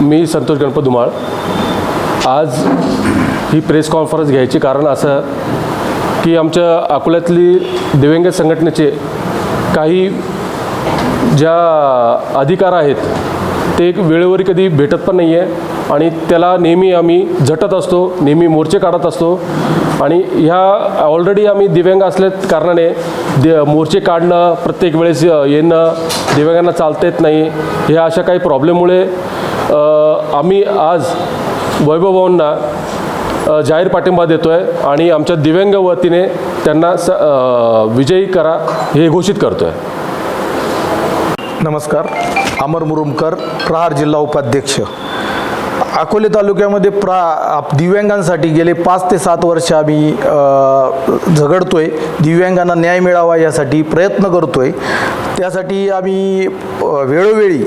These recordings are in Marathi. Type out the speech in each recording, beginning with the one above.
मी संतोष गणपत धुमाळ. आज ही प्रेस कॉन्फरन्स घ्यायची कारण असं की आमच्या अकोल्यातली दिव्यांग संघटनेचे काही ज्या अधिकार आहेत ते एक वेळेवर कधी भेटत पण नाही आहे आणि त्याला नेहमी आम्ही झटत असतो नेहमी मोर्चे काढत असतो आणि ह्या ऑलरेडी आम्ही दिव्यांग असल्या कारणाने दे मोर्चे काढणं प्रत्येक वेळेस येणं दिव्यांगांना चालता येत नाही ह्या अशा काही प्रॉब्लेममुळे आम्ही आज वैभवभाऊंना जाहीर पाठिंबा देतो आहे आणि आमच्या दिव्यांग वतीने त्यांना स विजयी करा हे घोषित करतो आहे नमस्कार. अमर मुरुमकर प्रहार जिल्हा उपाध्यक्ष. अकोले तालुक्यामध्ये प्रा आप- दिव्यांगांसाठी गेले पाच ते सात वर्ष आम्ही झगडतो आहे दिव्यांगांना न्याय मिळावा यासाठी प्रयत्न करतो आहे त्यासाठी आम्ही वेळोवेळी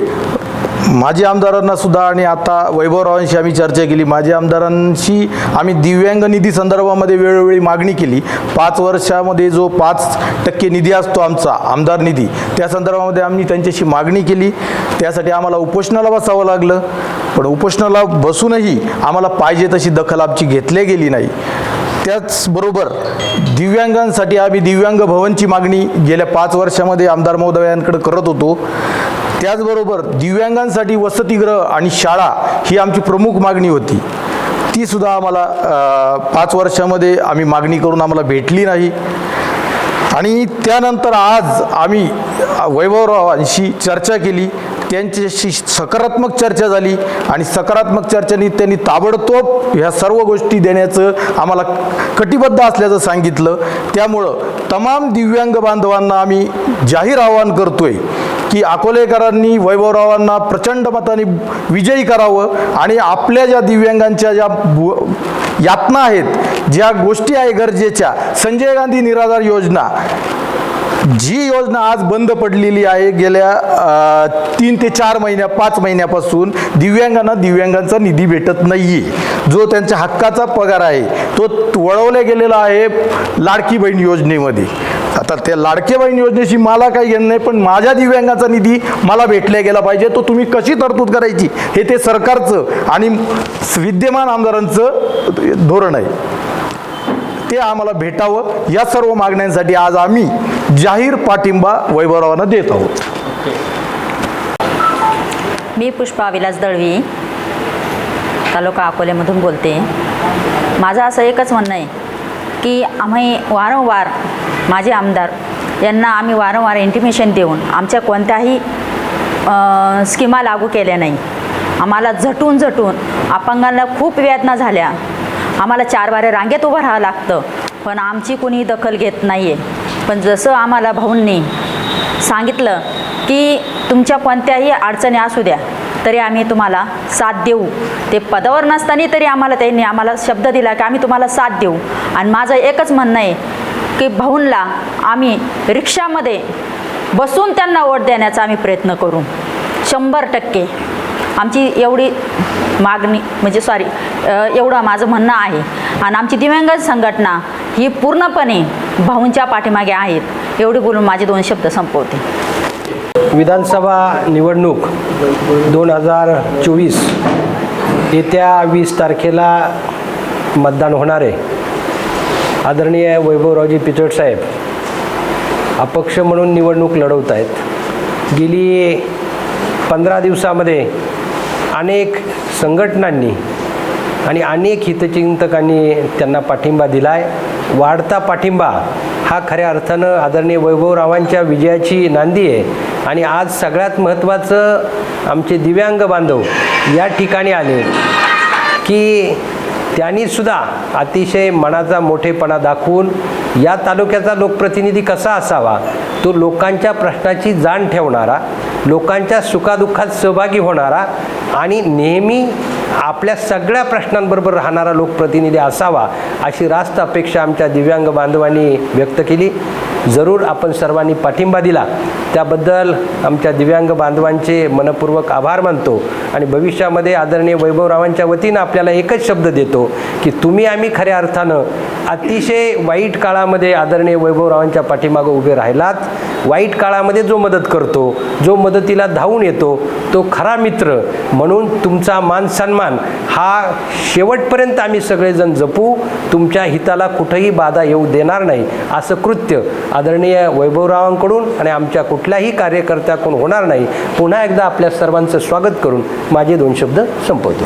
माजी आमदारांना सुद्धा आणि आता वैभवरावांशी आम्ही चर्चा केली. माजी आमदारांशी आम्ही दिव्यांग निधी संदर्भामध्ये वेळोवेळी मागणी केली. पाच वर्षामध्ये जो पाच टक्के निधी असतो आमचा आमदार निधी त्या संदर्भामध्ये आम्ही त्यांच्याशी मागणी केली. त्यासाठी आम्हाला उपोषणाला बसावं लागलं. पण उपोषणाला बसूनही आम्हाला पाहिजे तशी दखल आमची घेतली गेली नाही. त्याचबरोबर दिव्यांगांसाठी आम्ही दिव्यांग भवनची मागणी गेल्या पाच वर्षामध्ये आमदार महोदयांकडे करत होतो. त्याचबरोबर दिव्यांगांसाठी वसतिगृह आणि शाळा ही आमची प्रमुख मागणी होती. ती सुद्धा आम्हाला पाच वर्षामध्ये आम्ही मागणी करून आम्हाला भेटली नाही. आणि त्यानंतर आज आम्ही वैभवरावांशी चर्चा केली. त्यांच्याशी सकारात्मक चर्चा झाली आणि सकारात्मक चर्चेने त्यांनी ताबडतोब ह्या सर्व गोष्टी देण्याचं आम्हाला कटिबद्ध असल्याचं सांगितलं. त्यामुळं तमाम दिव्यांग बांधवांना आम्ही जाहीर आवाहन करतोय की अकोलेकरांनी वैभवरावांना प्रचंड मताने विजयी करावं आणि आपल्या ज्या दिव्यांगांच्या ज्या बु- यातना आहेत ज्या गोष्टी आहे गरजेच्या संजय गांधी निराधार योजना जी योजना आज बंद पडलेली आहे गेल्या तीन ते चार महिन्या पाच महिन्यापासून दिव्यांगांना दिव्यांगांचा निधी भेटत नाही आहे जो त्यांच्या हक्काचा पगार आहे तो वळवला गेलेला आहे लाडकी बहीण योजनेमध्ये. आता त्या लाडके बहीण योजनेशी मला काही घेणं नाही पण माझ्या दिव्यांगाचा निधी मला भेटला गेला पाहिजे. तो तुम्ही कशी तरतूद करायची? हे ते सरकारचं आणि विद्यमान आमदारांचं धोरण आहे. ते आम्हाला भेटावं. या सर्व मागण्यांसाठी आज आम्ही जाहीर पाठिंबा वैभवानं देत आहोत. मी पुष्पा विलास दळवी तालुका अकोल्यामधून बोलते. माझं असं एकच म्हणणं आहे. की आम्ही वारंवार माझे आमदार यांना आम्ही वारंवार इंटिमेशन देऊन आमच्या कोणत्याही स्कीमा लागू केल्या नाही. आम्हाला झटून झटून अपंगांना खूप वेदना झाल्या. आम्हाला चार वारे रांगेत उभं राहावं लागतं पण आमची कुणी दखल घेत नाही आहे पण जसं आम्हाला भाऊंनी सांगितलं की तुमच्या कोणत्याही अडचणी असू द्या तरी आम्ही तुम्हाला साथ देऊ. ते पदावर नसताना तरी आम्हाला त्यांनी आम्हाला शब्द दिला की आम्ही तुम्हाला साथ देऊ. आणि माझं एकच म्हणणं आहे की भाऊंला आम्ही रिक्षामध्ये बसून त्यांना वोट देण्याचा आम्ही प्रयत्न करू. शंभर टक्के. आमची एवढी मागणी म्हणजे सॉरी एवढं माझं म्हणणं आहे. आणि आमची दिव्यांग संघटना ही पूर्णपणे भाऊंच्या पाठीमागे आहेत. एवढी बोलून माझे दोन शब्द संपवते. विधानसभा निवडणूक दोन हजार चोवीस येत्या वीस तारखेला मतदान होणार आहे. आदरणीय वैभवरावजी पिचड साहेब अपक्ष म्हणून निवडणूक लढवत आहेत. गेली पंधरा दिवसामध्ये अनेक संघटनांनी आणि अनेक हितचिंतकांनी त्यांना पाठिंबा दिला आहे वाढता पाठिंबा हा खऱ्या अर्थानं आदरणीय वैभवरावांच्या विजयाची नांदी आहे. आणि आज सगळ्यात महत्त्वाचं आमचे दिव्यांग बांधव या ठिकाणी आले की त्यांनीसुद्धा अतिशय मनाचा मोठेपणा दाखवून या तालुक्याचा लोकप्रतिनिधी कसा असावा? तो लोकांच्या प्रश्नाची जाण ठेवणारा लोकांच्या सुखादुःखात सहभागी होणारा आणि नेहमी आपल्या सगळ्या प्रश्नांबरोबर राहणारा लोकप्रतिनिधी असावा अशी रास्त अपेक्षा आमच्या दिव्यांग बांधवांनी व्यक्त केली. जरूर आपण सर्वांनी पाठिंबा दिला. त्याबद्दल आमच्या दिव्यांग बांधवांचे मनपूर्वक आभार मानतो आणि भविष्यामध्ये आदरणीय वैभवरावांच्या वतीनं आपल्याला एकच शब्द देतो की तुम्ही आम्ही खऱ्या अर्थानं अतिशय वाईट काळामध्ये आदरणीय वैभवरावांच्या पाठीमागं उभे राहिलात. वाईट काळामध्ये जो मदत करतो जो मदतीला धावून येतो तो खरा मित्र. म्हणून तुमचा मान सन्मान हा शेवटपर्यंत आम्ही सगळेजण जपू. तुमच्या हिताला कुठंही बाधा येऊ देणार नाही. असं कृत्य आदरणीय वैभवरावांकडून आणि आमच्या कुठल्याही कार्यकर्त्याकडून होणार नाही पुन्हा एकदा आपल्या सर्वांचं स्वागत करून माझे दोन शब्द संपवतो.